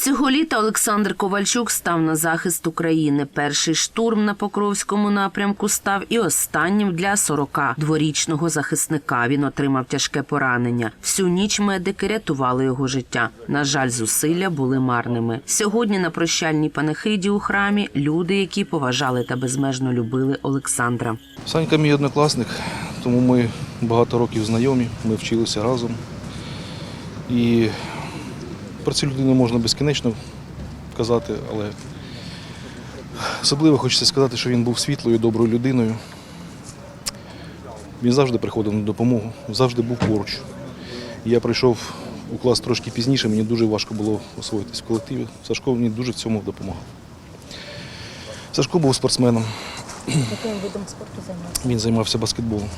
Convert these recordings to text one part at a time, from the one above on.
Цього літа Олександр Ковальчук став на захист України. Перший штурм на Покровському напрямку став і останнім для 42-річного захисника. Він отримав тяжке поранення. Всю ніч медики рятували його життя. На жаль, зусилля були марними. Сьогодні на прощальній панихиді у храмі люди, які поважали та безмежно любили Олександра. Санька мій однокласник, тому ми багато років знайомі, ми вчилися разом. І про цю людину можна безкінечно казати, але особливо хочеться сказати, що він був світлою, доброю людиною. Він завжди приходив на допомогу, завжди був поруч. Я прийшов у клас трошки пізніше, мені дуже важко було освоїтись в колективі. Сашко мені дуже в цьому допомагав. Сашко був спортсменом. Яким видом спорту займається? Він займався баскетболом.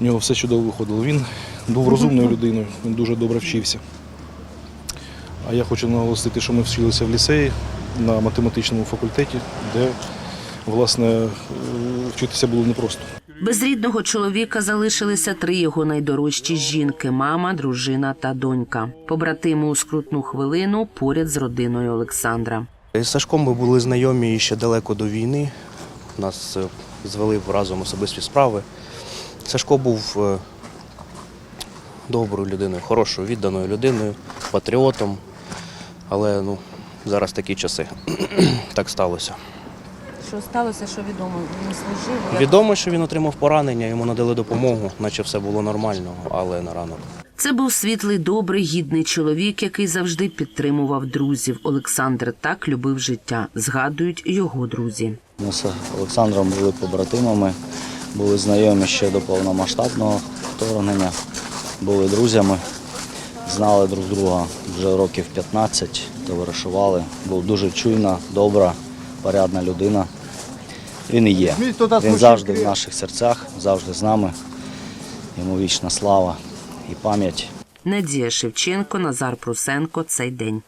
У нього все чудово виходило. Він був розумною людиною, він дуже добре вчився. А я хочу наголосити, що ми вчилися в ліцеї на математичному факультеті, де власне е, вчитися було непросто. Без рідного чоловіка залишилися три його найдорожчі жінки: мама, дружина та донька. Побратими у скрутну хвилину поряд з родиною Олександра. З Сашком ми були знайомі ще далеко до війни. Нас е, звели разом особисті справи. Сашко був е, доброю людиною, хорошою, відданою людиною, патріотом. Але ну, зараз такі часи. так сталося. Що сталося, що відомо? Він служив. як- Відомо, що він отримав поранення, йому надали допомогу, наче все було нормально, але на ранок. Це був світлий, добрий, гідний чоловік, який завжди підтримував друзів. Олександр так любив життя. Згадують його друзі. Ми з Олександром були побратимами, були знайомі ще до повномасштабного вторгнення, були друзями, знали друг друга вже років 15, товаришували. Був дуже чуйна, добра, порядна людина. Він і є. Він завжди в наших серцях, завжди з нами. Йому вічна слава і пам'ять. Надія Шевченко, Назар Прусенко. Цей день.